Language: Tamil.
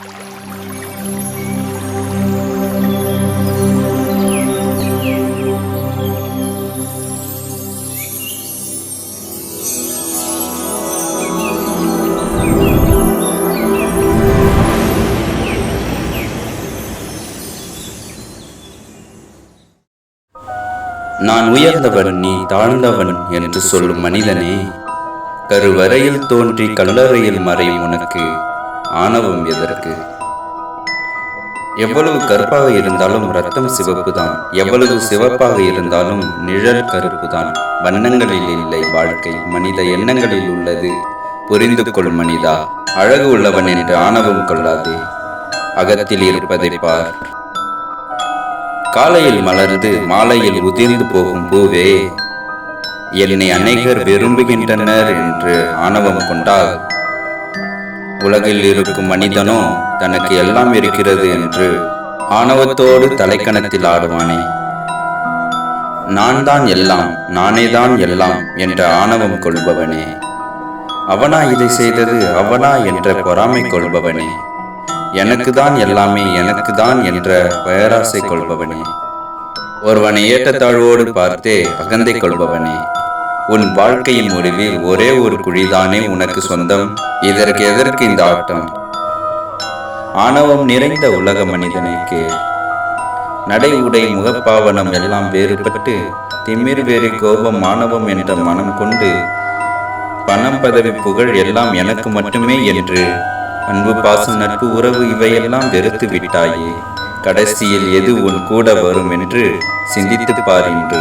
நான் உயர்ந்தவன் நீ தாழ்ந்தவன் என்று சொல்லும் மனிதனே கருவறையில் தோன்றி கல்லறையில் மறையும் உனக்கு ஆணவம் எதற்கு? எவ்வளவு கருப்பாக இருந்தாலும் ரத்தம் சிவப்பு தான் எவ்வளவு சிவப்பாக இருந்தாலும் நிழல் கருப்பு தான் வண்ணங்களில் இல்லை வாழ்க்கை மனித எண்ணங்களில் உள்ளது. புரிந்து கொள் மனிதா அழகு உள்ளவன் என்று ஆணவம் கொள்ளாதே. அகத்தில் இருப்பதை பார். காலையில் மலர்ந்து மாலையில் உதிர்ந்து போகும் பூவே என்னை அநேகர் விரும்புகின்றனர் என்று ஆணவம் கொண்டால் உலகில் இருக்கும் மனிதனோ தனக்கு எல்லாம் இருக்கிறது என்று ஆணவத்தோடு தலைக்கணத்தில் ஆடுவானே. நான் தான் எல்லாம் நானே தான் எல்லாம் என்ற ஆணவம் கொள்பவனே. அவனா இதை செய்தது அவனா என்ற பொறாமை கொள்பவனே. எனக்கு தான் எல்லாமே எனக்கு தான் என்ற பேராசை கொள்பவனே. ஒருவனை ஏற்றத்தாழ்வோடு பார்த்தே அகந்தை கொள்பவனே. உன் வாழ்க்கையின் முடிவில் ஒரே ஒரு குழிதானே உனக்கு சொந்தம்? இதற்கு எதற்கு இந்த ஆட்டம்? ஆணவம் நிறைந்த உலக மனிதனுக்கு நடை உடை முகப்பாவனம் எல்லாம் வேறுபட்டு திமிர் வேறு கோபம் மாணவம் என்ற மனம் கொண்டு பணம் பதவி புகழ் எல்லாம் எனக்கு மட்டுமே என்று அன்பு பாசம் நட்பு உறவு இவையெல்லாம் வெறுத்து விட்டாயே. கடைசியில் எது உன் கூட வரும் என்று சிந்தித்து பார் என்று